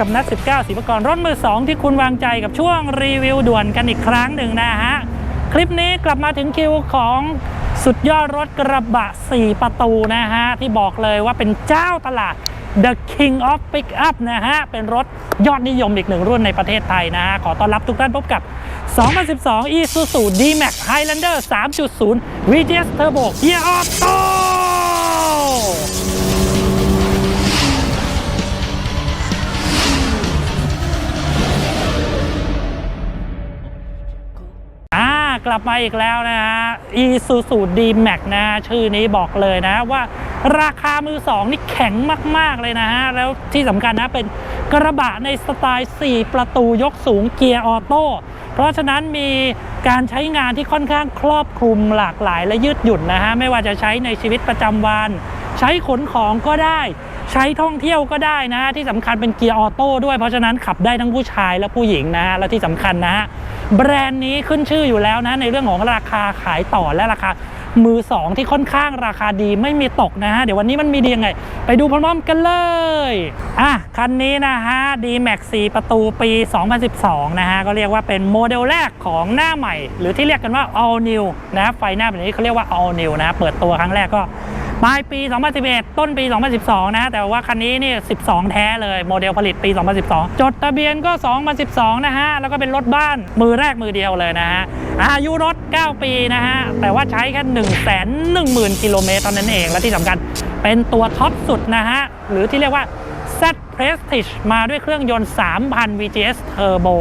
กับนัด 19ศิลปกรรถมือ 2 ที่คุณวางใจกับช่วงรีวิวด่วนกันอีกครั้งหนึ่งนะฮะ คลิปนี้กลับมาถึงคิวของสุดยอดรถกระบะ 4 ประตูนะฮะ ที่บอกเลยว่าเป็นเจ้าตลาด The King of Pickup นะฮะ เป็นรถยอดนิยมอีกหนึ่งรุ่นในประเทศไทยนะฮะ ขอต้อนรับทุกท่านพบกับ 2012 Isuzu D-Max Highlander 3.0 VTS Turbo Gear Auto กลับมาอีกแล้วนะฮะ Isuzu D-Max นะฮะชื่อนี้บอกเลยนะว่าราคามือสองนี่แข็งมาก ๆ เลยนะฮะ แล้วที่สำคัญนะเป็นกระบะในสไตล์ 4 ประตูยกสูงเกียร์ออโต้เพราะฉะนั้นมีการใช้งานที่ค่อนข้างครอบคลุมหลากหลายและยืดหยุ่นนะฮะ ไม่ว่าจะใช้ในชีวิตประจำวัน ใช้ขนของก็ได้ ใช้ท่องเที่ยวก็ได้นะที่สำคัญเป็นเกียร์ออโต้ด้วยเพราะฉะนั้นขับได้ทั้งผู้ชายและผู้หญิงนะฮะและที่สำคัญนะฮะแบรนด์นี้ขึ้นชื่ออยู่แล้วนะในเรื่องของราคาขายต่อและราคามือสองที่ค่อนข้างราคาดีไม่มีตกนะฮะ เดี๋ยววันนี้มันมีดียังไง ไปดูพร้อมๆกันเลย อะ คันนี้นะฮะ D-Max 4 ประตูปี 2012 นะฮะ ก็เรียกว่าเป็นโมเดลแรกของหน้าใหม่ หรือที่เรียกกันว่า all new นะไฟหน้าแบบนี้เขาเรียกว่า all new นะ เปิดตัวครั้งแรกก็ ปลายปี 2011 ต้นปี 2012 นะ แต่ว่าคันนี้นี่ 12 แท้เลย โมเดลผลิตปี 2012 จดทะเบียนก็ 2012 นะฮะ แล้วก็เป็นรถบ้านมือแรกมือเดียวเลยนะฮะ อายุรถ 9 ปีนะฮะ แต่ว่าใช้แค่1 1 0 0 0 0 กิโลเมตรเท่านั้นเอง และที่สำคัญเป็นตัวท็อปสุดนะฮะ หรือที่เรียกว่า Z Prestige มาด้วยเครื่องยนต์ 3,000 VGS Turbo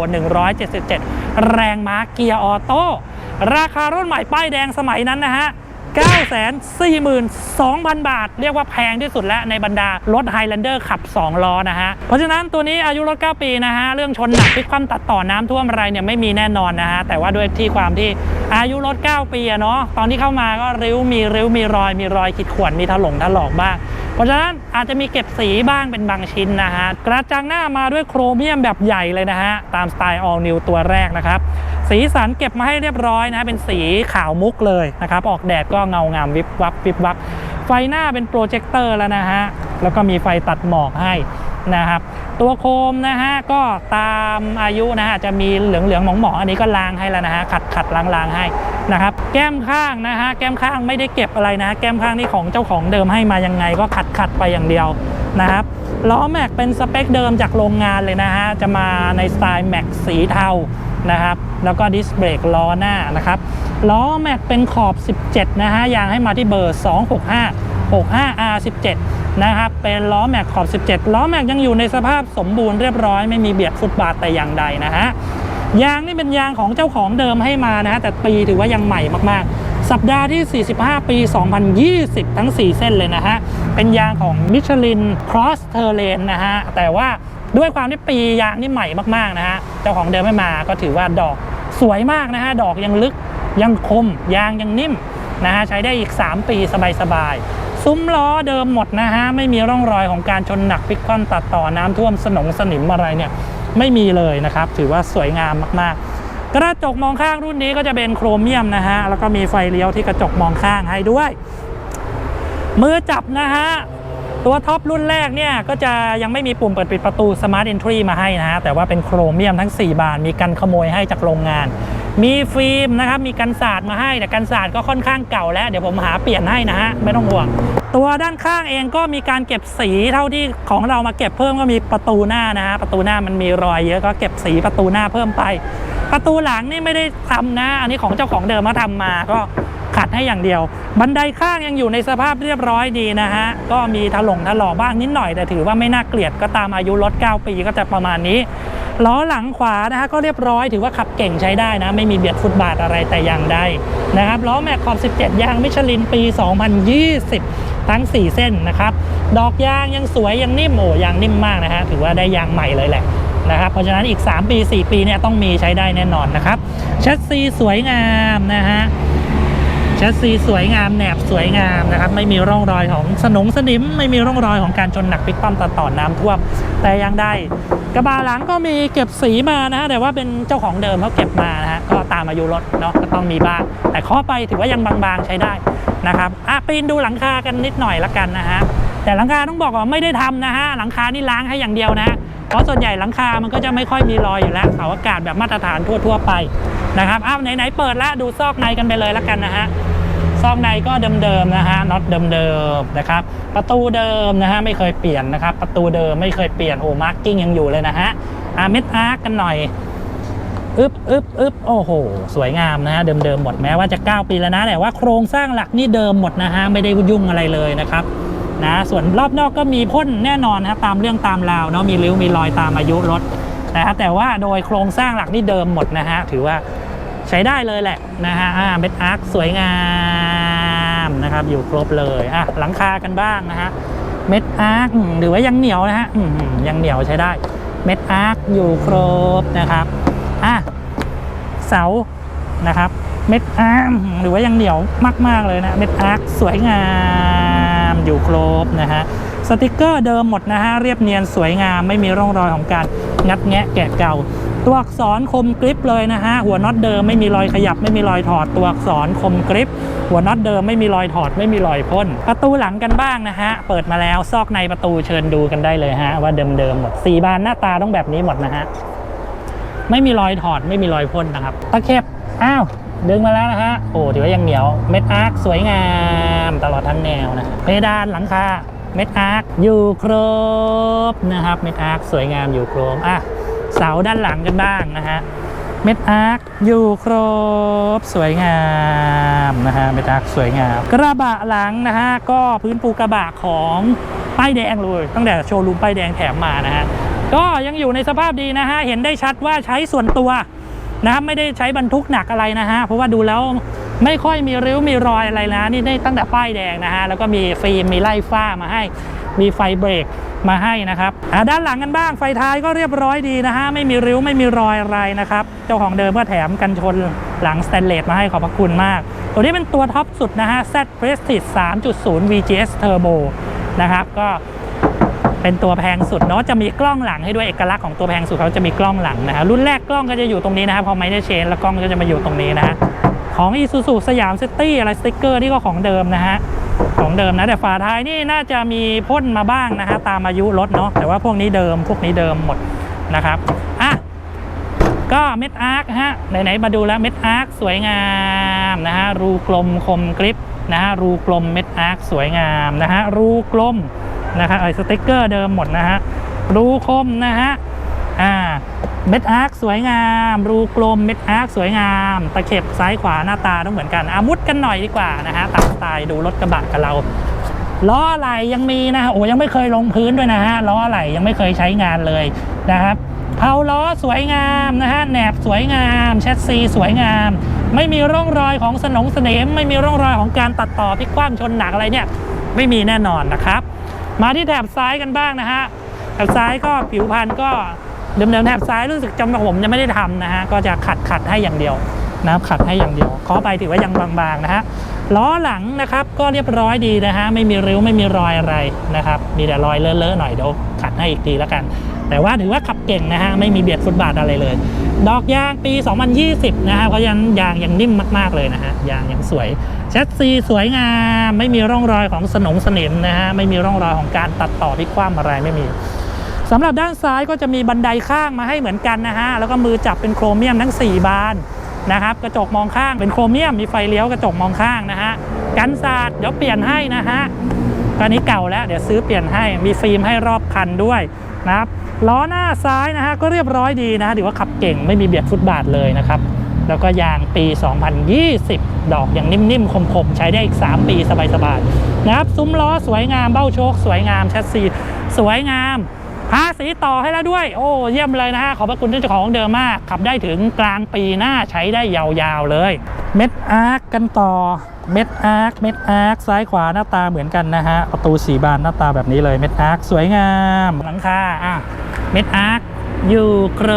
177 แรงม้าเกียร์ออโต้ ราคารถใหม่ป้ายแดงสมัยนั้นนะฮะ 942,000 บาท เรียกว่าแพงที่สุดแล้วในบรรดารถ Highlander ขับ 2 ล้อนะฮะ เพราะฉะนั้นตัวนี้อายุรถ 9 ปีนะฮะ เรื่องชนหนักพลิกคว่ำตัดต่อน้ำท่วมอะไรเนี่ยไม่มีแน่นอนนะฮะ แต่ว่าด้วยที่ความที่อายุรถ 9 ปีอะเนาะตอนที่เข้ามาก็ริ้วมีริ้วมีรอยมีรอยขีดข่วนมีถลงถลอกบ้างเพราะฉะนั้นอาจจะมีเก็บสีบ้างเป็นบางชิ้นนะฮะ กระจังหน้ามาด้วยโครเมียมแบบใหญ่เลยนะฮะ ตามสไตล์ all new ตัวแรกนะครับ สีสันเก็บมาให้เรียบร้อยนะ เป็นสีขาวมุกเลยนะครับ ออกแดดก็เงางามวิบวับวิบวับ ไฟหน้าเป็นโปรเจคเตอร์แล้วนะฮะ แล้วก็มีไฟตัดหมอกให้นะครับ ตัวโคมนะฮะก็ตามอายุนะฮะจะมีเหลืองเหลืองหมองหมองอันนี้ก็ล้างให้แล้วนะฮะ ขัดขัดล้างล้างให้นะครับ แก้มข้างนะฮะ แก้มข้างไม่ได้เก็บอะไรนะ แก้มข้างนี่ของเจ้าของเดิมให้มายังไงก็ขัดขัดไปอย่างเดียวนะครับล้อแม็กเป็นสเปคเดิมจากโรงงานเลยนะฮะ จะมาในสไตล์แม็กสีเทานะครับ แล้วก็ดิสเบรกล้อหน้านะครับล้อแม็กเป็นขอบ 17 นะฮะยางให้มาที่เบอร์ 265 65R17 นะครับ เป็นล้อแม็กขอบ 17 ล้อแม็กยังอยู่ในสภาพสมบูรณ์เรียบร้อย ไม่มีเบียดฟุตบาทแต่อย่างใดนะฮะ ยางนี่เป็นยางของเจ้าของเดิมให้มานะฮะ แต่ปีถือว่ายังใหม่มากๆ สัปดาห์ที่ 45 ปี 2020 ทั้ง 4 เส้นเลยนะฮะ เป็นยางของมิชลิน Cross Terrain นะฮะ แต่ว่าด้วยความที่ปียางนี่ใหม่มากๆนะฮะ เจ้าของเดิมให้มาก็ถือว่าดอก สวยมากนะฮะดอกยังลึกยังคม ยางยังนิ่มนะฮะใช้ได้อีก 3 ปีสบายๆ ซุ้มล้อเดิมหมดนะฮะไม่มีร่องรอยของการชนหนักพลิกคว่ำตัดต่อน้ำท่วมสนงสนิมอะไรเนี่ยไม่มีเลยนะครับ ถือว่าสวยงามมากๆ กระจกมองข้างรุ่นนี้ก็จะเป็นโครเมียมนะฮะแล้วก็มีไฟเลี้ยวที่กระจกมองข้างให้ด้วย มือจับนะฮะ ตัวท็อปรุ่นแรกเนี่ยก็จะยังไม่มีปุ่มเปิดปิดประตู Smart Entry มาให้นะฮะแต่ว่าเป็นโครเมียมทั้ง 4 บาน มีกันขโมยให้จากโรงงาน มีฟิล์มนะครับมีกันสาดมาให้แต่กันสาดก็ค่อนข้างเก่าแล้ว เดี๋ยวผมหาเปลี่ยนให้นะฮะไม่ต้องห่วง ตัวด้านข้างเองก็มีการเก็บสีเท่าที่ของเรามาเก็บเพิ่มก็มีประตูหน้านะฮะประตูหน้ามันมีรอยเยอะก็เก็บสีประตูหน้าเพิ่มไป ประตูหลังนี่ไม่ได้ทำนะ อันนี้ของเจ้าของเดิมมาทำมาก็ ขัดให้อย่างเดียว บันไดข้างยังอยู่ในสภาพเรียบร้อยดีนะฮะ ก็มีถลงถลอบ้างนิดหน่อยแต่ถือว่าไม่น่าเกลียดก็ตามอายุรถ 9 ปีก็จะประมาณนี้ล้อหลังขวานะฮะก็เรียบร้อยถือว่าขับเก่งใช้ได้นะ ไม่มีเบียดฟุตบาทอะไรแต่อย่างใดนะครับล้อแม็กขอบ 17 ยางมิชลินปี 2020 ทั้ง 4 เส้นนะครับ ดอกยางยังสวยยังนิ่มโอ้ยางนิ่มมากนะฮะถือว่าได้ยางใหม่เลยแหละนะครับเพราะฉะนั้นอีก 3 ปี 4 ปีเนี่ยต้องมีใช้ได้แน่นอนนะครับแชสซีสวยงามนะฮะ แชสซีสวยงามแหนบสวยงามนะครับไม่มีร่องรอยของสนงสนิม ไม่มีร่องรอยของการชนหนักพลิกคว่ำตัดต่อน้ำท่วม แต่ยังได้ กระบะหลังก็มีเก็บสีมานะฮะแต่ว่าเป็นเจ้าของเดิมเขาเก็บมานะฮะก็ตามอายุรถเนาะก็ต้องมีบ้างแต่เคาะไปถือว่ายังบางๆใช้ได้นะครับอะปีนดูหลังคากันนิดหน่อยละกันนะฮะแต่หลังคาต้องบอกว่าไม่ได้ทำนะฮะหลังคานี่ล้างให้อย่างเดียวนะเพราะส่วนใหญ่หลังคา มันก็จะไม่ค่อยมีรอยอยู่แล้วเสาอากาศแบบมาตรฐานทั่ว ๆ ไปนะครับอ้าวไหนๆเปิดแล้วดูซอกในกันไปเลยล้วกันนะฮะ ซอกในก็เดิมๆนะฮะน็อตเดิมๆนะครับประตูเดิมนะฮะไม่เคยเปลี่ยนนะครับประตูเดิมไม่เคยเปลี่ยนโอ้มาร์กิ้งยังอยู่เลยนะฮะอาเม็ดอาร์กันหน่อยอึบอึบอึบโอ้โห สวยงามนะฮะ เดิมๆหมดแม้ว่าจะ 9 ปีแล้วนะ แต่ว่าโครงสร้างหลักนี่เดิมหมดนะฮะ ไม่ได้ยุ่งอะไรเลยนะครับนะส่วนรอบนอกก็มีพ่นแน่นอนนะตามเรื่องตามราวเนาะมีริ้วมีรอยตามอายุรถนะครับแต่ว่าโดยโครงสร้างหลักนี่เดิมหมดนะฮะ ถือว่าใช้ได้เลยแหละนะฮะอ่าเม็ดอาร์คสวยงาม นะครับ อยู่ครบเลยอะหลังคากันบ้างนะฮะเม็ดอาร์คหรือว่ายังเหนียวนะฮะยังเหนียวใช้ได้ เม็ดอาร์คอยู่ครบนะครับอะเสานะครับเม็ดอาร์คอืมหรือว่ายังเหนียวมาก ๆ เลยนะเม็ดอาร์คสวยงามอยู่ครบนะฮะสติกเกอร์เดิมหมดนะฮะเรียบเนียนสวยงามไม่มีร่องรอยของการงัดแงะแกะเก่า ตัวอักษรคมกริปเลยนะฮะหัวน็อตเดิมไม่มีรอยขยับไม่มีรอยถอดตัวอักษรคมกริป หัวน็อตเดิมไม่มีรอยถอดไม่มีรอยพ่นประตูหลังกันบ้างนะฮะ เปิดมาแล้วซอกในประตูเชิญดูกันได้เลยฮะ ว่าเดิมๆหมดสีบานหน้าตาต้องแบบนี้หมดนะฮะไม่มีรอยถอดไม่มีรอยพ่นนะครับตะเข็บอ้าวดึงมาแล้วนะฮะโอ้ถือว่ายังเหนียวเม็ดอาร์คสวยงามตลอดทั้งแนวนะเพดานหลังคาเม็ดอาร์คอยู่ครบนะครับเม็ดอาร์คสวยงามอยู่ครบอะเสาด้านหลังกันบ้างนะฮะ เม็ดอาร์คอยู่ครบสวยงามนะฮะเม็ดอาร์คสวยงาม กระบะหลังนะฮะก็พื้นปูกระบะของป้ายแดงเลย ตั้งแต่โชว์รูมป้ายแดงแถมมานะฮะก็ยังอยู่ในสภาพดีนะฮะเห็นได้ชัดว่าใช้ส่วนตัวนะครับไม่ได้ใช้บรรทุกหนักอะไรนะฮะเพราะว่าดูแล้วไม่ค่อยมีริ้วมีรอยอะไรนะนี่ตั้งแต่ป้ายแดงนะฮะแล้วก็มีฟิล์มมีไล่ฝ้ามาให้มีไฟเบรก มาให้นะครับด้านหลังกันบ้างไฟท้ายก็เรียบร้อยดีนะฮะไม่มีริ้วไม่มีรอยอะไรนะครับ เจ้าของเดิมก็แถมกันชนหลังสแตนเลสมาให้ขอบพระคุณมาก ตัวนี้เป็นตัวท็อปสุดนะฮะ Z Prestige 3.0 VGS Turbo นะครับก็เป็นตัวแพงสุดเนาะจะมีกล้องหลังให้ด้วยเอกลักษณ์ของตัวแพงสุดเขาจะมีกล้องหลังนะฮะรุ่นแรกกล้องก็จะอยู่ตรงนี้นะครับพอไม่ได้เชนแล้วกล้องก็จะมาอยู่ตรงนี้นะฮะของ Isuzu สยามซิตี้อะไรสติ๊กเกอร์นี่ก็ของเดิมนะฮะ ของเดิมนะแต่ฝาท้ายนี่น่าจะมีพ่นมาบ้างนะฮะตามอายุรถเนาะแต่ว่าพวกนี้เดิมพวกนี้เดิมหมดนะครับอะก็เม็ดอาร์คฮะไหนๆมาดูแล้วเม็ดอาร์คสวยงามนะฮะรูกลมคมกริปนะฮะรูกลมเม็ดอาร์คสวยงามนะฮะรูกลมนะฮะไอ้สติ๊กเกอร์เดิมหมดนะฮะรูคมนะฮะอ่าเม็ดอาร์คสวยงาม รูกลมเม็ดอาร์คสวยงาม ตะเข็บซ้ายขวาหน้าตาต้องเหมือนกันอามุดกันหน่อยดีกว่านะฮะตาม ไตล์ดูรถกระบะกับเราล้ออะไรยังมีนะฮะโอ้ยังไม่เคยลงพื้นด้วยนะฮะล้ออะไรยังไม่เคยใช้งานเลยนะครับเพาล้อสวยงามนะฮะแหนบสวยงามแชสซีสวยงาม ไม่มีร่องรอยของสนงสนิมไม่มีร่องรอยของการตัดต่อพลิกคว่ำชนหนักอะไรเนี่ย ไม่มีแน่นอนนะครับ มาที่แถบซ้ายกันบ้างนะฮะแถบซ้ายก็ผิวพรรณก็เดิมๆแถบซ้ายรู้สึกจำผมยังไม่ได้ทำนะฮะก็จะขัดขัดให้อย่างเดียวนะครับขัดให้อย่างเดียวขอไปถือว่ายังบางๆนะฮะ ล้อหลังนะครับก็เรียบร้อยดีนะฮะไม่มีริ้วไม่มีรอยอะไรนะครับมีแต่รอยเลอะๆหน่อยเดี๋ยวขัดให้อีกทีแล้วกัน แต่ว่าถือว่าขับเก่งนะฮะไม่มีเบียดฟุตบาทอะไรเลย ดอกยางปี 2020 นะฮะเพราะยันยางยังนิ่มมากๆเลยนะฮะยางยังสวยแชสซีสวยงาม ไม่มีร่องรอยของสนงสนิมนะฮะไม่มีร่องรอยของการตัดต่อพิกคว่ำอะไรไม่มีสำหรับด้านซ้ายก็จะมีบันไดข้างมาให้เหมือนกันนะฮะแล้วก็มือจับเป็นโครเมียมทั้ง 4 บาน นะครับกระจกมองข้างเป็นโครเมียมมีไฟเลี้ยวกระจกมองข้างนะฮะกันศาสตร์เดี๋ยวเปลี่ยนให้นะฮะตอนนี้เก่าแล้วเดี๋ยวซื้อเปลี่ยนให้มีฟิล์มให้รอบคันด้วยนะครับล้อหน้าซ้ายนะฮะก็เรียบร้อยดีนะฮะถือว่าขับเก่งไม่มีเบียดฟุตบาทเลยนะครับแล้วก็ยางปี 2020 ดอกอย่างนิ่มๆ คมๆ ใช้ได้อีก 3 ปีสบายๆนะครับซุ้มล้อสวยงามเบ้าโชค สวยงามแชสซีสวยงาม ภาษีต่อให้แล้วด้วย โอ้เยี่ยมเลยนะฮะ ขอบพระคุณเจ้าของเดิมมาก ขับได้ถึงกลางปีหน้าใช้ได้ยาวๆเลย เม็ดอาร์คกันต่อ เม็ดอาร์คเม็ดอาร์คซ้ายขวาหน้าตาเหมือนกันนะฮะ ประตูสีบานหน้าตาแบบนี้เลย เม็ดอาร์คสวยงาม หลังคาอะ เม็ดอาร์คอยู่คร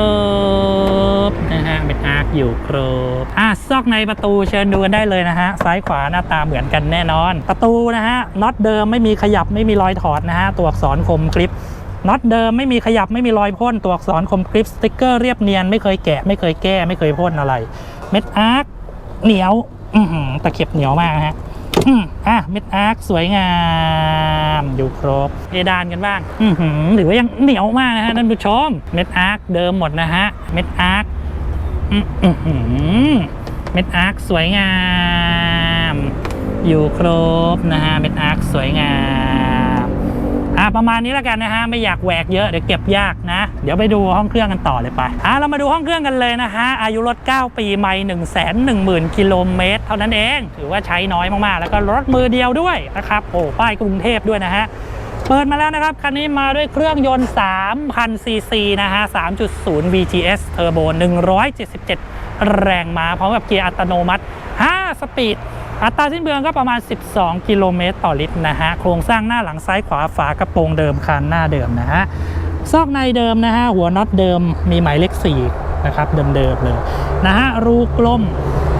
บนะฮะเม็ดอาร์คอยู่ครบอะซอกในประตูเชิญดูกันได้เลยนะฮะซ้ายขวาหน้าตาเหมือนกันแน่นอน ประตูนะฮะน็อตเดิมไม่มีขยับไม่มีรอยถอดนะฮะตัวอักษรคมกริป น็อตเดิมไม่มีขยับไม่มีรอยพ่นตัวอักษรคมกริปสติ๊กเกอร์เรียบเนียนไม่เคยแกะไม่เคยแก้ ไม่เคยพ่นอะไร เม็ดอาร์คเหนียวอืตะเข็บเหนียวมากฮะอืมอะเม็ดอาร์คสวยงามอยู่ครบเพดานกันบ้างอืหรือว่ายังเหนียวมากนะฮะท่านผู้ชมเม็ดอาร์คเดิมหมดนะฮะเม็ดอาร์คเม็ดอาร์คสวยงาม อยู่ครบนะฮะเม็ดอาร์คสวยงาม อะประมาณนี้แล้วกันนะฮะไม่อยากแหวกเยอะเดี๋ยวเก็บยากนะ เดี๋ยวไปดูห้องเครื่องกันต่อเลยไปอะเรามาดูห้องเครื่องกันเลยนะฮะอายุรถ 9 ปีไม่1 1 0 0 0 0กิโลเมตรเท่านั้นเองถือว่าใช้น้อยมากๆ แล้วก็รถมือเดียวด้วยนะครับโอ้ป้ายกรุงเทพด้วยนะฮะเปิดมาแล้วนะครับคันนี้มาด้วยเครื่องยนต์ 3,000 ซีซีนะฮะ 3.0 VGS Turbo 177 แรงม้าพร้อมกับเกียร์อัตโนมัติ 5 สปีด อัตราสิ้นเปลืองก็ประมาณ 12 กิโลเมตรต่อลิตรนะฮะ โครงสร้างหน้าหลังซ้ายขวาฝากระโปรงเดิมคันหน้าเดิมนะฮะ ซอกในเดิมนะฮะ หัวน็อตเดิมมีหมายเลข4นะครับเดิมๆเลยนะฮะ รูกลม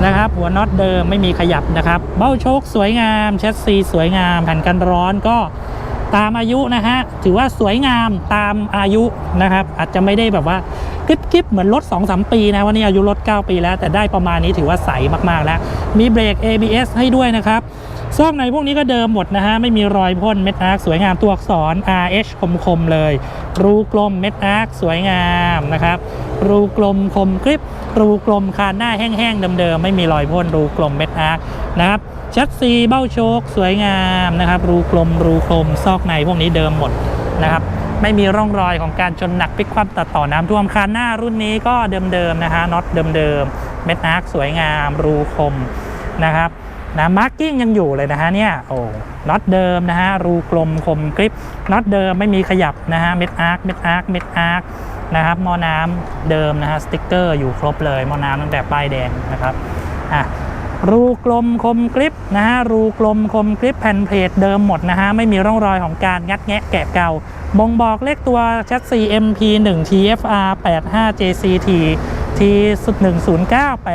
นะครับ หัวน็อตเดิมไม่มีขยับนะครับ เบ้าโชคสวยงามแชสซีสวยงาม แผ่นกันร้อนก็ตามอายุนะฮะ ถือว่าสวยงามตามอายุนะครับ อาจจะไม่ได้แบบว่า กริบกริบเหมือนรถ 2-3 ปีนะวันนี้อายุรถ 9 ปีแล้ว แต่ได้ประมาณนี้ถือว่าใสมากๆแล้ว มีเบรก ABS ให้ด้วยนะครับซอกในพวกนี้ก็เดิมหมดนะฮะ ไม่มีรอยพ่นเม็ดอาร์คสวยงามตัวอักษร RH คมๆเลย รูกลมเม็ดอาร์คสวยงามนะครับ รูกลมคมกริบ รูกลมคานหน้าแห้งๆเดิมๆไม่มีรอยพ่นรูกลมเม็ดอาร์คนะครับชัดซีเบ้าโชคสวยงามนะครับ รูกลมรูคมซอกในพวกนี้เดิมหมดนะครับ ไม่มีร่องรอยของการชนหนักพลิกคว่ำตัดต่อน้ำท่วมคานหน้ารุ่นนี้ก็เดิมๆนะฮะน็อตเดิมๆเม็ดอาร์คสวยงาม รูคมนะครับนะมาร์กิ้งยังอยู่เลยนะฮะเนี่ยโอ้น็อตเดิมนะฮะรูกลมคมกริปน็อตเดิมไม่มีขยับนะฮะเม็ดอาร์คเม็ดอาร์คเม็ดอาร์คนะครับหม้อน้ำเดิมนะฮะสติ๊กเกอร์อยู่ครบเลยหม้อน้ำตั้งแต่ป้ายแดงนะครับอะ รูกลมคมกริปนะฮะรูกลมคมกริปแผ่นเพลทเดิมหมดนะฮะไม่มีร่องรอยของการงัดแงะแกะเก่าบ่งบอกเลขตัวแชสซี MP1 TFR 85 JCT T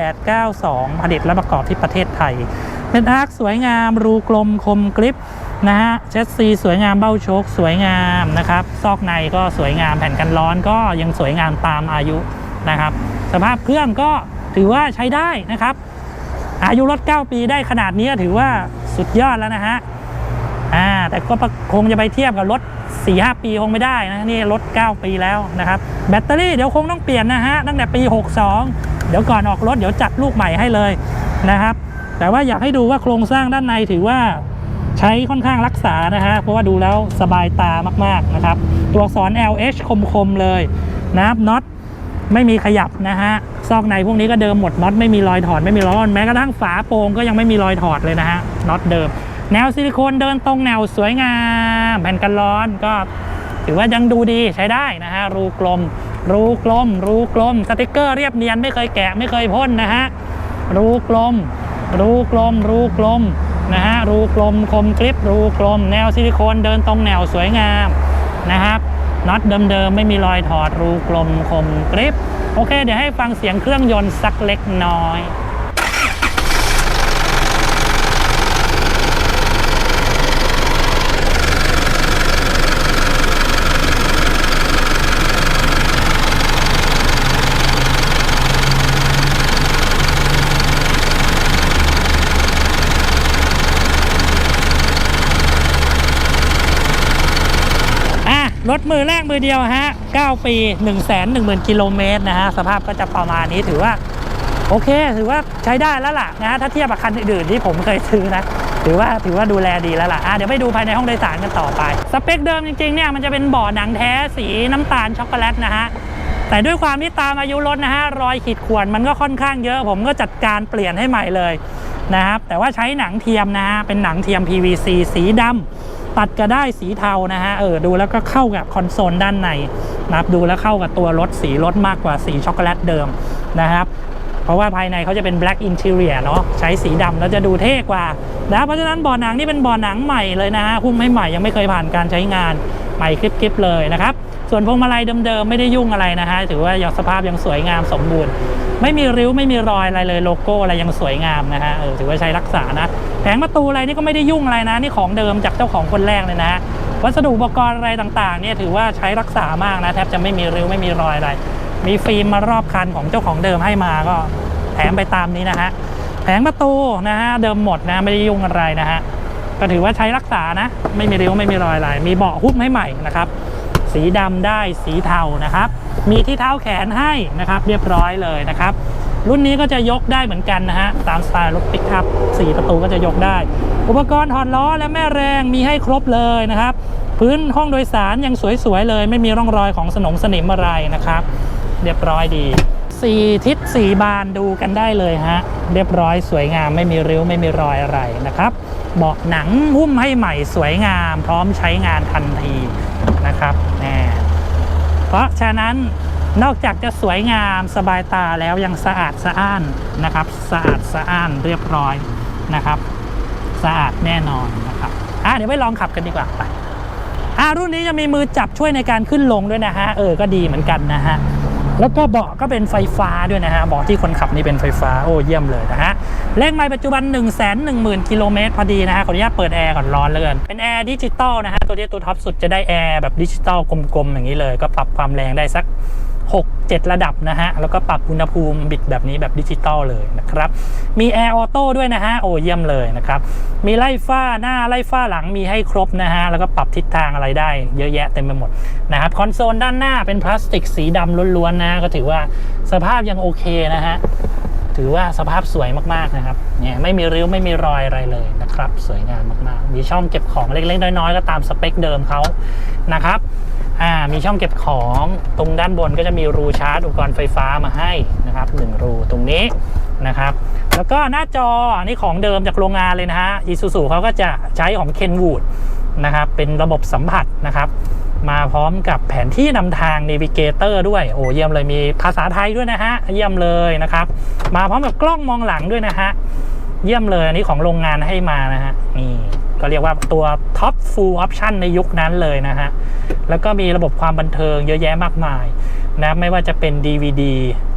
109892 ผลิตและประกอบที่ประเทศไทย เป็นอาร์คสวยงาม รูกลมคมกริปนะฮะเชสซีสวยงามเบ้าโชคสวยงามนะครับ ซอกในก็สวยงามแผ่นกันร้อนก็ยังสวยงามตามอายุนะครับ สภาพเครื่องก็ถือว่าใช้ได้นะครับ อายุรถ 9 ปีได้ขนาดนี้ถือว่าสุดยอดแล้วนะฮะอ่าแต่ก็คงจะไปเทียบกับรถ 4-5 ปีคงไม่ได้นะนี่รถ 9 ปีแล้วนะครับแบตเตอรี่เดี๋ยวคงต้องเปลี่ยนนะฮะตั้งแต่ปี 62 เดี๋ยวก่อนออกรถเดี๋ยวจัดลูกใหม่ให้เลยนะครับ แต่ว่าอยากให้ดูว่าโครงสร้างด้านในถือว่าใช้ค่อนข้างรักษานะฮะเพราะว่าดูแล้วสบายตามากๆนะครับ ตัวอักษร LH คมๆเลยนะครับน็อต ไม่มีขยับนะฮะซอกในพวกนี้ก็เดิมหมดน็อตไม่มีรอยถอดไม่มีรอยร่อนแม้กระทั่งฝาโปร่งก็ยังไม่มีรอยถอดเลยนะฮะน็อตเดิม แนวซิลิโคนเดินตรงแนวสวยงามแผ่นกันร้อนก็ถือว่ายังดูดีใช้ได้นะฮะรูกลม รูกลม รูกลมสติกเกอร์เรียบเนียนไม่เคยแกะไม่เคยพ่นนะฮะรูกลม รูกลม รูกลมนะฮะรูกลมคมกริปรูกลม แนวซิลิโคนเดินตรงแนวสวยงามนะครับ น็อตเดิมๆไม่มีรอยถอดรูกลมคมกริปโอเค เดี๋ยวให้ฟังเสียงเครื่องยนต์สักเล็กน้อย อะ รถมือแรกมือเดียวฮะ 9 ปี 1 1 0 0 0 0 กิโลเมตรนะฮะ สภาพก็จะประมาณนี้ถือว่า โอเค ถือว่าใช้ได้แล้วล่ะนะฮะ ถ้าเทียบกับคันอื่นๆที่ผมเคยซื้อนะ ถือว่าถือว่าดูแลดีแล้วล่ะ อะ เดี๋ยวไปดูภายในห้องโดยสารกันต่อไป สเปคเดิมจริงๆเนี่ยมันจะเป็นเบ่อหนังแท้สีน้ำตาลช็อกโกแลตนะฮะแต่ด้วยความที่ตามอายุรถนะฮะรอยขีดข่วนมันก็ค่อนข้างเยอะ ผมก็จัดการเปลี่ยนให้ใหม่เลยนะครับแต่ว่าใช้หนังเทียมนะฮะเป็นหนังเทียม PVC สีดำ ตัดกระได้สีเทานะฮะเออดูแล้วก็เข้ากับคอนโซลด้านในนะครับดูแล้วเข้ากับตัวรถสีรถมากกว่าสีช็อกโกแลตเดิมนะครับเพราะว่าภายในเขาจะเป็น black interior เนาะใช้สีดำแล้วจะดูเท่กว่านะเพราะฉะนั้นบ่อหนังนี่เป็นบ่อหนังใหม่เลยนะฮะหุ้มใหม่ๆยังไม่เคยผ่านการใช้งานใหม่คลิปๆเลยนะครับ ส่วนพวงมาลัยเดิมๆ ไม่ได้ยุ่งอะไรนะฮะถือว่ายังสภาพยังสวยงามสมบูรณ์ ไม่มีริ้วไม่มีรอยอะไรเลยโลโก้อะไรยังสวยงามนะฮะเออถือว่าใช้รักษานะแผงประตูอะไรนี่ก็ไม่ได้ยุ่งอะไรนะนี่ของเดิมจากเจ้าของคนแรกเลยนะวัสดุอุปกรณ์อะไรต่างๆเนี่ยถือว่าใช้รักษามากนะแทบจะไม่มีริ้วไม่มีรอยอะไร มีฟิล์มมารอบคันของเจ้าของเดิมให้มาก็แถมไปตามนี้นะฮะแผงประตูนะฮะเดิมหมดนะไม่ได้ยุ่งอะไรนะฮะก็ถือว่าใช้รักษานะไม่มีริ้วไม่มีรอยอะไรมีเบาะหุ้มให้ใหม่นะครับ สีดำได้สีเทานะครับ มีที่เท้าแขนให้นะครับ เรียบร้อยเลยนะครับ รุ่นนี้ก็จะยกได้เหมือนกันนะฮะตามสไตล์รถปิกอัพ4ประตูก็จะยกได้ อุปกรณ์ถอดล้อและแม่แรงมีให้ครบเลยนะครับ พื้นห้องโดยสารยังสวยๆเลย ไม่มีร่องรอยของสนมสนิมอะไรนะครับ เรียบร้อยดี4ทิศ4บานดูกันได้เลยฮะ เรียบร้อยสวยงามไม่มีริ้วไม่มีรอยอะไรนะครับเบาะหนังหุ้มให้ใหม่สวยงาม พร้อมใช้งานทันทีนะครับแน่ เพราะฉะนั้นนอกจากจะสวยงามสบายตาแล้วยังสะอาดสะอ้านนะครับ สะอาดสะอ้านเรียบร้อยนะครับ สะอาดแน่นอนนะครับอะเดี๋ยวไปลองขับกันดีกว่าไปอ่ารุ่นนี้จะมีมือจับช่วยในการขึ้นลงด้วยนะฮะเออก็ดีเหมือนกันนะฮะ แล้วก็เบาะก็เป็นไฟฟ้าด้วยนะฮะเบาะที่คนขับนี่เป็นไฟฟ้าโอ้เยี่ยมเลยนะฮะเลขไมล์ปัจจุบัน 1 1 0 0 0 0กิโลเมตรพอดีนะฮะขออนุญาตเปิดแอร์ก่อนร้อนเลยกันเป็นแอร์ดิจิตอลนะฮะตัวนี้ตัวท็อปสุดจะได้แอร์แบบดิจิตอลกลมๆอย่างนี้เลย ก็ปรับความแรงได้สัก 6 7 ระดับนะฮะ แล้วก็ปรับอุณหภูมิบิดแบบนี้แบบดิจิตอลเลยนะครับ มีแอร์ออโต้ด้วยนะฮะ โอ้เยี่ยมเลยนะครับ มีไล่ฟ้าหน้าไล่ฟ้าหลังมีให้ครบนะฮะ แล้วก็ปรับทิศทางอะไรได้เยอะแยะเต็มไปหมดนะครับ คอนโซลด้านหน้าเป็นพลาสติกสีดำล้วนๆนะก็ถือว่าสภาพยังโอเคนะฮะถือว่าสภาพสวยมากๆนะครับ เนี่ยไม่มีริ้วไม่มีรอยอะไรเลยนะครับ สวยงามมากๆ มีช่องเก็บของเล็กๆ น้อยๆ ก็ตามสเปคเดิมเขานะครับ อ่ามีช่องเก็บของตรงด้านบนก็จะมีรูชาร์จอุปกรณ์ไฟฟ้ามาให้นะครับหนึ่งรูตรงนี้นะครับ แล้วก็หน้าจออันนี้ของเดิมจากโรงงานเลยนะฮะอีซูซูเขาก็จะใช้ของ Kenwood นะครับเป็นระบบสัมผัสนะครับมาพร้อมกับแผนที่นำทาง Navigator ด้วย โอ้เยี่ยมเลยมีภาษาไทยด้วยนะฮะ เยี่ยมเลยนะครับ มาพร้อมกับกล้องมองหลังด้วยนะฮะ เยี่ยมเลยอันนี้ของโรงงานให้มานะฮะ นี่ ก็เรียกว่าตัวท็อปฟูลออปชันในยุคนั้นเลยนะฮะ แล้วก็มีระบบความบันเทิงเยอะแยะมากมายนะไม่ว่าจะเป็น DVD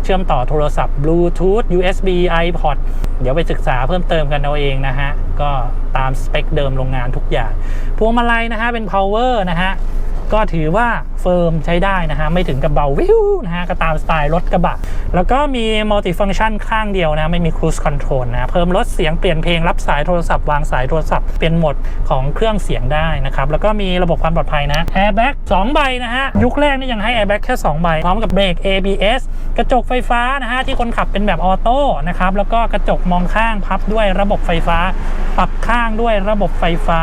เชื่อมต่อโทรศัพท์ Bluetooth USB iPod เดี๋ยวไปศึกษาเพิ่มเติมกันเอาเองนะฮะ ก็ตามสเปคเดิมโรงงานทุกอย่าง พวงมาลัยนะฮะเป็น power นะฮะ ก็ถือว่าเฟิร์มใช้ได้นะฮะ ไม่ถึงกับเบาวิวนะฮะ ก็ตามสไตล์รถกระบะ แล้วก็มีมัลติฟัง c t ชันข้างเดียวนะ ไม่มี cruise control นะ เพิ่มลดเสียงเปลี่ยนเพลงรับสายโทรศัพท์ วางสายโทรศัพท์ เปลี่ยนโหมดของเครื่องเสียงได้นะครับ แล้วก็มีระบบความปลอดภัยนะ airbag 2ใบนะฮะ ยุคแรกนี่ยังให้ airbag แค่ 2 ใบ พร้อมกับเบรก ABS กระจกไฟฟ้านะฮะที่คนขับเป็นแบบออโต้นะครับแล้วก็กระจกมองข้างพับด้วยระบบไฟฟ้า ปรับข้างด้วยระบบไฟฟ้า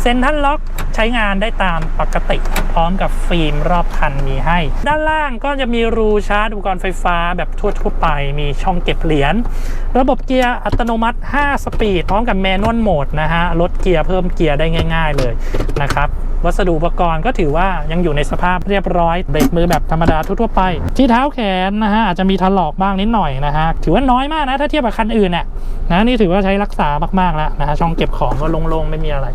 เซ็นทรัลล็อก ใช้งานได้ตามปกติ พร้อมกับฟิล์มรอบคันมีให้ ด้านล่างก็จะมีรูชาร์จอุปกรณ์ไฟฟ้าแบบทั่วๆไป มีช่องเก็บเหรียญ ระบบเกียร์อัตโนมัติ 5 สปีด พร้อมกับแมนนวลโหมดนะฮะ ลดเกียร์เพิ่มเกียร์ได้ง่าย ๆเลยนะครับ วัสดุอุปกรณ์ก็ถือว่ายังอยู่ในสภาพเรียบร้อย เบรกมือแบบธรรมดาทั่วไป ที่เท้าแขนนะฮะอาจจะมีถลอกบ้างนิดหน่อยนะฮะถือว่าน้อยมากนะถ้าเทียบกับคันอื่นน่ะนะนี่ถือว่าใช้รักษามากๆแล้วนะฮะช่องเก็บของก็โล่งๆไม่มีอะไร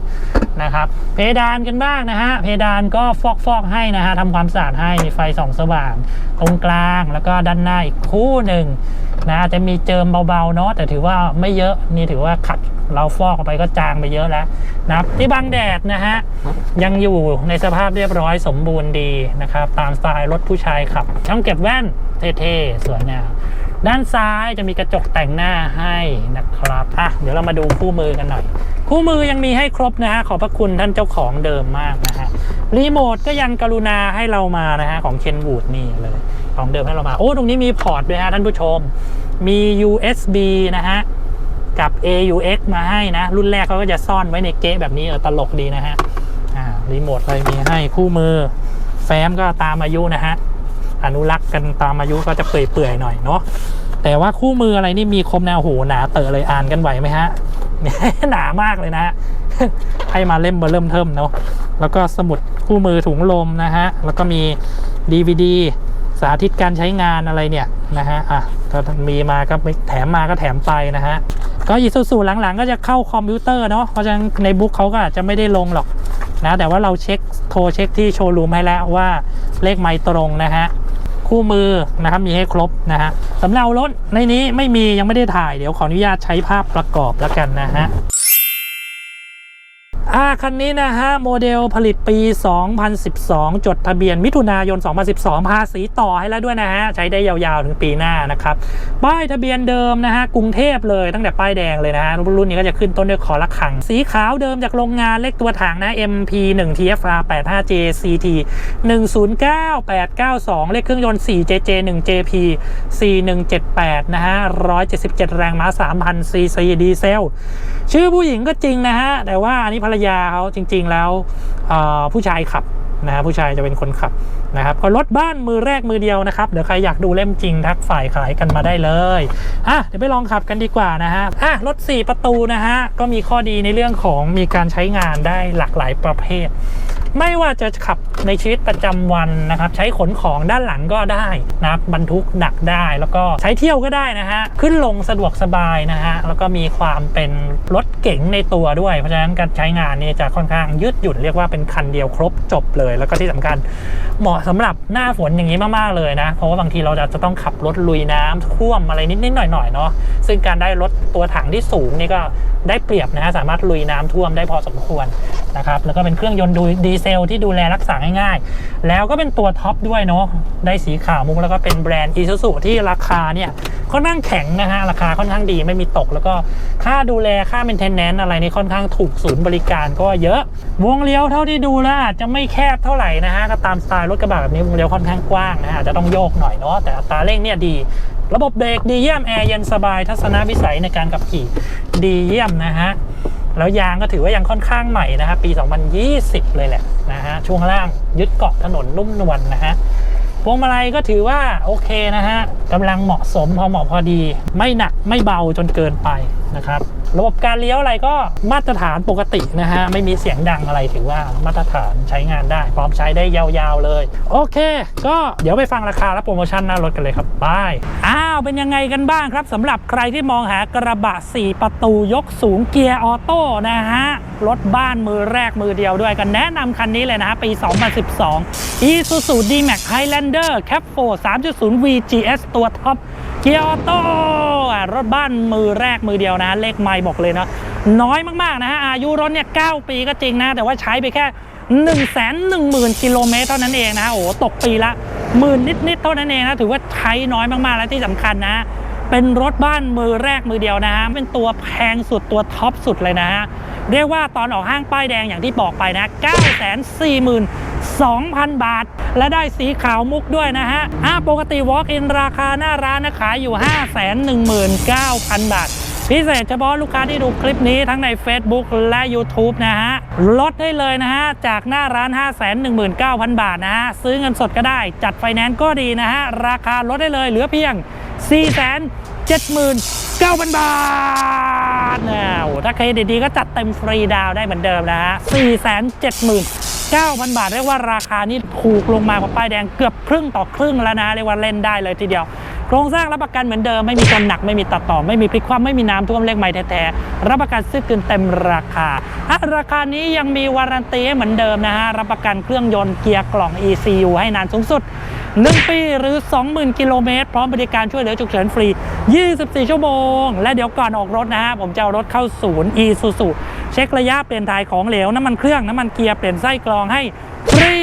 นะครับเพดานกันบ้างนะฮะเพดานก็ฟอกๆให้นะฮะทำความสะอาดให้มีไฟส่องสว่าง ตรงกลางแล้วก็ด้านหน้าอีกคู่หนึ่ง นะอาจจะมีเจิมเบาๆเนาะแต่ถือว่าไม่เยอะนี่ถือว่าขัดเราฟอกออกไปก็จางไปเยอะแล้วนะครับที่บังแดดนะฮะยังอยู่ในสภาพเรียบร้อยสมบูรณ์ดีนะครับ ตามสไตล์รถผู้ชายขับ ช่องเก็บแว่นเท่ๆสวยงามด้านซ้ายจะมีกระจกแต่งหน้าให้นะครับอะเดี๋ยวเรามาดูคู่มือกันหน่อย คู่มือยังมีให้ครบนะฮะขอบพระคุณท่านเจ้าของเดิมมากนะฮะรีโมทก็ยังกรุณาให้เรามานะฮะของเคนวูดนี่เลย ของเดิมให้เรามา โอ้ ตรงนี้มีพอร์ตด้วยฮะท่านผู้ชม มี USB นะฮะ กับ AUX มาให้นะ รุ่นแรกเขาก็จะซ่อนไว้ในเก๊แบบนี้เออตลกดีนะฮะ อ่า รีโมทอะไรมีให้คู่มือ แฟ้มก็ตามอายุนะฮะ อนุรักษ์กันตามอายุก็จะเปื่อยๆหน่อยเนาะ แต่ว่าคู่มืออะไรนี่มีคมแนวโหหนาเตอะเลยอ่านกันไหวไหมฮะ หนามากเลยนะฮะให้มาเล่มเบอร์เริ่มเทิมเนาะ แล้วก็สมุดคู่มือถุงลมนะฮะ แล้วก็มี DVD สาธิตการใช้งานอะไรเนี่ยนะฮะอะก็มีมาก็แถมมาก็แถมไปนะฮะก็อีซูซูหลังๆ ก็จะเข้าคอมพิวเตอร์เนาะเพราะฉะนั้นในบุ๊กเขาก็อาจจะไม่ได้ลงหรอกนะแต่ว่าเราเช็คโทรเช็คที่โชว์รูมให้แล้วว่าเลขไมล์ตรงนะฮะคู่มือนะครับมีให้ครบนะฮะสำเนารถในนี้ไม่มียังไม่ได้ถ่ายเดี๋ยวขออนุญาตใช้ภาพประกอบแล้วกันนะฮะ อ่าคันนี้นะฮะ โมเดลผลิตปี 2012 จดทะเบียนมิถุนายน 2012 ภาษีต่อให้แล้วด้วยนะฮะ ใช้ได้ยาวๆ ถึงปีหน้านะครับ ป้ายทะเบียนเดิมนะฮะ กรุงเทพเลยตั้งแต่ป้ายแดงเลยนะฮะ รุ่นนี้ก็จะขึ้นต้นด้วยขอละขัง สีขาวเดิมจากโรงงานเลขตัวถังนะ MP 1 TFR 85J CT 109892 เลขเครื่องยนต์ 4JJ 1 JP 4178 นะฮะ 177 แรงม้า 3,000 cc ดีเซล ชื่อผู้หญิงก็จริงนะฮะ แต่ว่าอันนี้ภรรยาเขาจริง ๆ แล้วผู้ชายขับนะฮะผู้ชายจะเป็นคนขับนะครับก็รถบ้านมือแรกมือเดียวนะครับเดี๋ยวใครอยากดูเล่มจริงทักฝ่ายขายกันมาได้เลยอะเดี๋ยวไปลองขับกันดีกว่านะฮะอะรถ 4 ประตูนะฮะก็มีข้อดีในเรื่องของมีการใช้งานได้หลากหลายประเภท ไม่ว่าจะขับในชีวิตประจำวันนะครับ ใช้ขนของด้านหลังก็ได้นะครับบรรทุกหนักได้ แล้วก็ใช้เที่ยวก็ได้นะฮะขึ้นลงสะดวกสบายนะฮะแล้วก็มีความเป็นรถเก๋งในตัวด้วย เพราะฉะนั้นการใช้งานเนี่ยจะค่อนข้างยืดหยุ่นเรียกว่าเป็นคันเดียวครบจบเลย แล้วก็ที่สำคัญเหมาะสำหรับหน้าฝนอย่างนี้มากๆเลยนะเพราะว่าบางทีเราจะต้องขับรถลุยน้ำท่วมอะไรนิดๆหน่อยๆเนาะซึ่งการได้รถตัวถังที่สูงนี่ก็ได้เปรียบนะฮะสามารถลุยน้ำท่วมได้พอสมควรนะครับแล้วก็เป็นเครื่องยนต์ดูดีเซลที่ดูแลรักษาง่ายๆ แล้วก็เป็นตัวท็อปด้วยเนาะได้สีขาวมุกแล้วก็เป็นแบรนด์อีซูซูที่ราคาเนี่ยค่อนข้างแข็งนะฮะราคาค่อนข้างดีไม่มีตก แล้วก็ค่าดูแลค่าเมนเทนแนนซ์อะไรนี่ค่อนข้างถูกศูนย์บริการก็เยอะวงเลี้ยวเท่าที่ดูแล้วอาจจะไม่แคบเท่าไหร่นะฮะก็ตามสไตล์รถกระบะแบบนี้วงเลี้ยวค่อนข้างกว้างนะฮะอาจจะต้องโยกหน่อยเนาะแต่อัตราเร่งเนี่ยดี ระบบเบรกดีเยี่ยมแอร์เย็นสบายทัศนวิสัยในการขับขี่ดีเยี่ยมนะฮะ แล้วยางก็ถือว่ายังค่อนข้างใหม่นะครับปี 2020 เลยแหละนะฮะช่วงล่างยึดเกาะถนนนุ่มนวลนะฮะพวงมาลัยก็ถือว่าโอเคนะฮะกำลังเหมาะสมพอเหมาะพอดี ไม่หนักไม่เบาจนเกินไปนะครับระบบการเลี้ยวอะไรก็มาตรฐานปกตินะฮะ ไม่มีเสียงดังอะไรถือว่ามาตรฐานใช้งานได้ พร้อมใช้ได้ยาวๆเลย โอเค ก็เดี๋ยวไปฟังราคาและโปรโมชั่นหน้ารถกันเลยครับบายอ้าวเป็นยังไงกันบ้างครับสำหรับใครที่มองหากระบะ 4 ประตูยกสูงเกียร์ออโต้นะฮะรถบ้านมือแรกมือเดียวด้วยกันแนะนำคันนี้เลยนะฮะปี 2012 Isuzu D-Max Highlander Cap 4 3.0 VGS ตัวท็อปเกียร์ออโต้รถบ้านมือแรกมือเดียวนะเลขไม่บอกเลยนะ น้อยมากๆนะฮะ อายุรถเนี่ย9ปีก็จริงนะ แต่ว่าใช้ไปแค่ 1 1 0 0 0 0 กิโลเมตรเท่านั้นเองนะโอ้ตกปีละหมื่นนิดๆเท่านั้นเองนะถือว่าใช้น้อยมากๆและที่สำคัญนะ เป็นรถบ้านมือแรกมือเดียวนะฮะเป็นตัวแพงสุดตัวท็อปสุดเลยนะฮะเรียกว่าตอนออกห้างป้ายแดงอย่างที่บอกไปนะ 9 4 2 0 0 0 บาท และได้สีขาวมุกด้วยนะฮะอ่าปกติ Walk in ราคาหน้าร้านนะขายอยู่ 519,000 บาท พิเศษเฉพาะลูกค้าที่ดูคลิปนี้ทั้งใน Facebook และ YouTube นะฮะ ลดได้เลยนะฮะ จากหน้าร้าน 519,000 บาทนะฮะ ซื้อเงินสดก็ได้ จัดไฟแนนซ์ก็ดีนะฮะ ราคาลดได้เลยเหลือเพียง 479,000 บาทนะโอ้ถ้าเครดิตดีก็จัดเต็มฟรีดาวได้เหมือนเดิมนะฮะ 479,000 บาท เรียกว่าราคานี้ถูกลงมากว่าป้ายแดงเกือบครึ่งต่อครึ่งแล้วนะ เรียกว่าเล่นได้เลยทีเดียว โครงสร้างรับประกันเหมือนเดิมไม่มีการหนักไม่มีตัดต่อ ไม่มีพลิกคว่ำไม่มีน้ำท่วมเลขใหม่แท้ๆรับประกันซื้อคืนเต็มราคาอะราคานี้ยังมีวารันตีเหมือนเดิมนะฮะรับประกันเครื่องยนต์เกียร์กล่อง ECU ให้นานสูงสุด 1 ปีหรือ 20,000 กิโลเมตร พร้อมบริการช่วยเหลือฉุกเฉินฟรี 24 ชั่วโมง และเดี๋ยวก่อนออกรถนะฮะผมจะเอารถเข้าศูนย์ Isuzu เช็คระยะเปลี่ยนถ่ายของเหลวน้ำมันเครื่องน้ำมันเกียร์เปลี่ยนไส้กรองให้ฟรี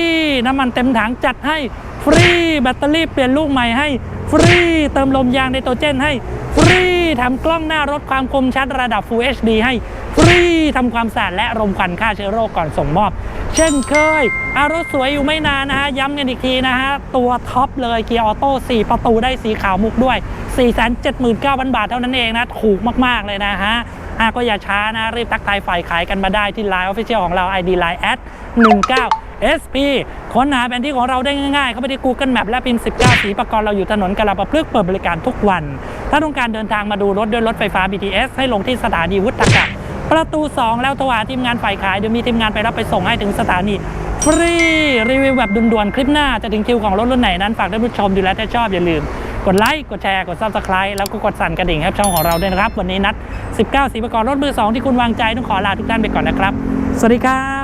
น้ำมันเต็มถังจัดให้ฟรีแบตเตอรี่เปลี่ยนลูกใหม่ให้ ฟรีเติมลมยางไนโตรเจนให้ฟรีทำกล้องหน้ารถความคมชัดระดับ Full HD ให้ฟรีทำความสะอาดและรมควันฆ่าเชื้อโรคก่อนส่งมอบ เช่นเคยอารถสวยอยู่ไม่นานนะฮะ ย้ำกันอีกทีนะฮะ ตัวท็อปเลยเกียร์ออโต้4ประตูได้สีขาวมุกด้วย 479,000 บาทเท่านั้นเองนะ ถูกมาก ๆ เลยนะฮะอะก็อย่าช้านะ รีบทักทายฝ่ายขายกันมาได้ที่ Line Official ของเรา ID Line 19 SP ค้นหาแผนที่ของเราได้ง่ายๆ เข้าไปที่ Google Map และพิมพ์ 19 สีประกรณ์เราอยู่ถนนกาลาประพฤกเปิดบริการทุกวัน ถ้าต้องการเดินทางมาดูรถด้วยรถไฟฟ้า BTS ให้ลงที่สถานีวุฒากาศประตู 2 แล้วโทรหาทีมงานฝ่ายขายเดี๋ยวมีทีมงานไปรับไปส่งให้ถึงสถานีฟรี รีวิวแบบด่วนๆ คลิปหน้าจะถึงคิวของรถรุ่นไหนนั้นฝากท่านผู้ชมดูแลถ้าชอบอย่าลืม กดไลค์ กดแชร์ กด Subscribe แล้วก็กดสั่นกระดิ่งให้ช่องของเราด้วยนะครับ วันนี้นัด 19สีประกอบรถมือ 2 ที่คุณวางใจต้องขอลาทุกท่านไปก่อนนะครับ สวัสดีครับ